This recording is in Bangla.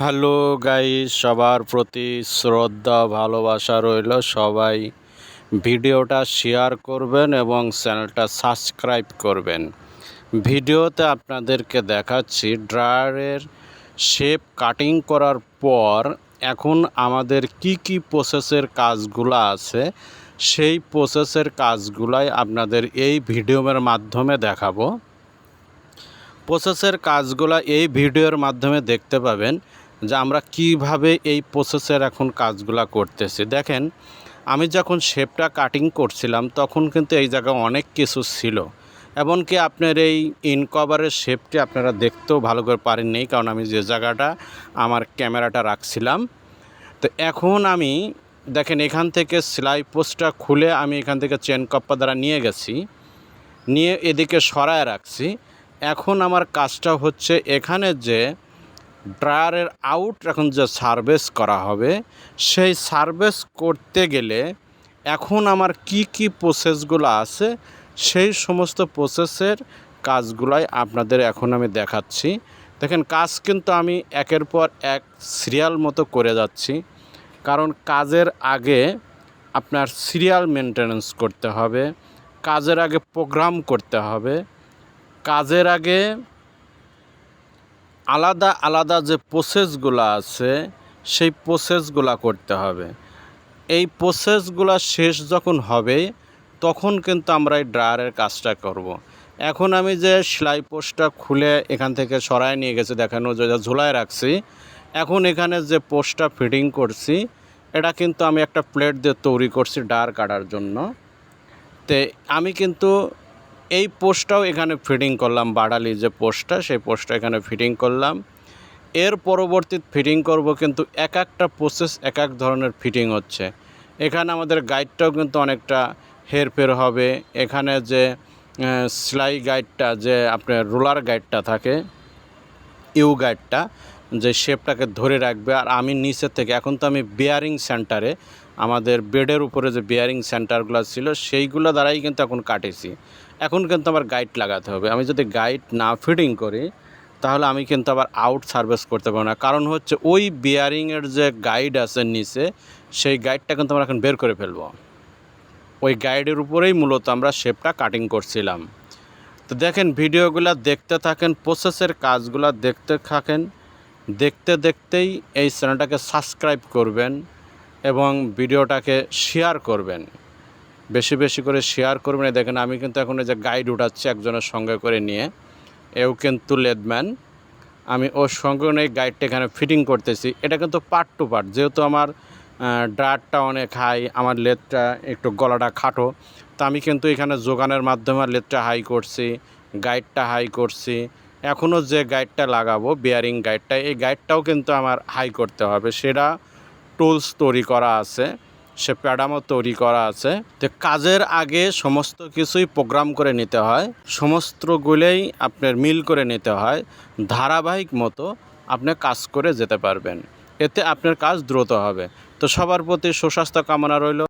হ্যালো গাইস সবার প্রতি শ্রদ্ধা, ভালোবাসা রইল। সবাই ভিডিওটা শেয়ার করবেন এবং চ্যানেলটা সাবস্ক্রাইব করবেন। ভিডিওতে আপনাদেরকে দেখাচ্ছি ড্রায়ারের শেপ কাটিং করার পর এখন আমাদের কি কি প্রসেসের কাজগুলো আছে, সেই প্রসেসের কাজগুলাই আপনাদের এই ভিডিওর মাধ্যমে দেখাবো। প্রসেসের কাজগুলো এই ভিডিওর মাধ্যমে দেখতে পাবেন। যে আমরা কীভাবে এই প্রসেসের এখন কাজগুলা করতেছি। দেখেন, আমি যখন শেপটা কাটিং করছিলাম, তখন কিন্তু এই জায়গায় অনেক কিছু ছিল। এমনকি আপনার এই ইনকভারের শেপটি আপনারা দেখতেও ভালো করে পারেননি, কারণ আমি যে জায়গাটা আমার ক্যামেরাটা রাখছিলাম। তো এখন আমি, দেখেন, এখান থেকে সেলাই পোস্টটা খুলে আমি এখান থেকে চেন কপ্পা দ্বারা নিয়ে গেছি। নিয়ে এদিকে সরায় রাখছি। এখন আমার কাজটা হচ্ছে এখানে যে ড্রায়ারের আউট এখন যে সার্ভিস করা হবে, সেই সার্ভিস করতে গেলে এখন আমার কি কি প্রসেসগুলো আছে, সেই সমস্ত প্রসেসের কাজগুলাই আপনাদের এখন আমি দেখাচ্ছি। দেখেন, কাজ কিন্তু আমি একের পর এক সিরিয়াল মতো করে যাচ্ছি। কারণ কাজের আগে আপনার সিরিয়াল মেনটেনেন্স করতে হবে, কাজের আগে প্রোগ্রাম করতে হবে, কাজের আগে আলাদা আলাদা যে প্রসেসগুলো আছে, সেই প্রসেসগুলো করতে হবে এই প্রসেসগুলো শেষ যখন হবে, তখন কিন্তু আমরা এই ড্রায়ারের কাজটা করব। এখন আমি যে সেলাই পোস্টটা খুলে এখান থেকে সরায় নিয়ে গেছে, দেখানো যে ঝোলায় রাখছি, এখন এখানে যে পোস্টটা ফিটিং করছি, এটা কিন্তু আমি একটা প্লেট দিয়ে তৈরি করছি ডার কাটার জন্য তে আমি কিন্তু এই পোস্টটাও এখানে ফিটিং করলাম বাড়ালি যে পোস্টটা, সেই পোস্টটা এখানে ফিটিং করলাম। এর পরবর্তী ফিটিং করব কিন্তু এক একটা প্রসেস এক এক ধরনের ফিটিং হচ্ছে। এখানে আমাদের গাইডটাও কিন্তু অনেকটা হেরফের হবে। এখানে যে সেলাই গাইডটা যে আপনার রোলার গাইডটা থাকে ইউ গাইডটা যে শেপটাকে ধরে রাখবে। আর আমি নিচের থেকে, এখন তো আমি বেয়ারিং সেন্টারে আমাদের বেডের উপরে যে বিয়ারিং সেন্টারগুলো ছিল, সেইগুলো দ্বারাই কিন্তু এখন কাটেছি। এখন কিন্তু আমার গাইড লাগাতে হবে। আমি যদি গাইড না ফিটিং করি, তাহলে আমি কিন্তু আবার আউট সার্ভিস করতে পারব না। কারণ হচ্ছে ওই বিয়ারিংয়ের যে গাইড আছে নিচে, সেই গাইডটা কিন্তু আমরা এখন বের করে ফেলব। ওই গাইডের উপরেই মূলত আমরা শেপটা কাটিং করছিলাম। তো দেখেন, ভিডিওগুলো দেখতে থাকেন প্রসেসের কাজগুলো দেখতে থাকেন, দেখতে দেখতেই এই চ্যানেলটাকে সাবস্ক্রাইব করবেন। এবং ভিডিওটাকে শেয়ার করবেন। বেশি বেশি করে শেয়ার করবেন। দেখেন, আমি কিন্তু এখন যে গাইড উঠাচ্ছি একজনের সঙ্গে করে নিয়ে। এও কিন্তু লেদম্যান আমি ওর সঙ্গে এই গাইডটা এখানে ফিটিং করতেছি। এটা কিন্তু পার্ট টু পার্ট যেহেতু আমার ড্রাটটা অনেক হাই আমার লেদটা একটু গলাটা খাটো, তা আমি কিন্তু এখানে যোগানের মাধ্যমে লেদটা হাই করছি গাইডটা হাই করছি। এখনও যে গাইডটা লাগাবো বিয়ারিং গাইডটা এই গাইডটাও কিন্তু আমার হাই করতে হবে। সেটা টুলস তৈরি করা আছে, সে প্যাডামও তৈরি করা আছে। তো কাজের আগে সমস্ত কিছুই প্রোগ্রাম করে নিতে হয়, সমস্তগুলোই আপনার মিল করে নিতে হয়, ধারাবাহিক মতো আপনি কাজ করে যেতে পারবেন। এতে আপনার কাজ দ্রুত হবে। তো সবার প্রতি সুস্বাস্থ্য কামনা রইল।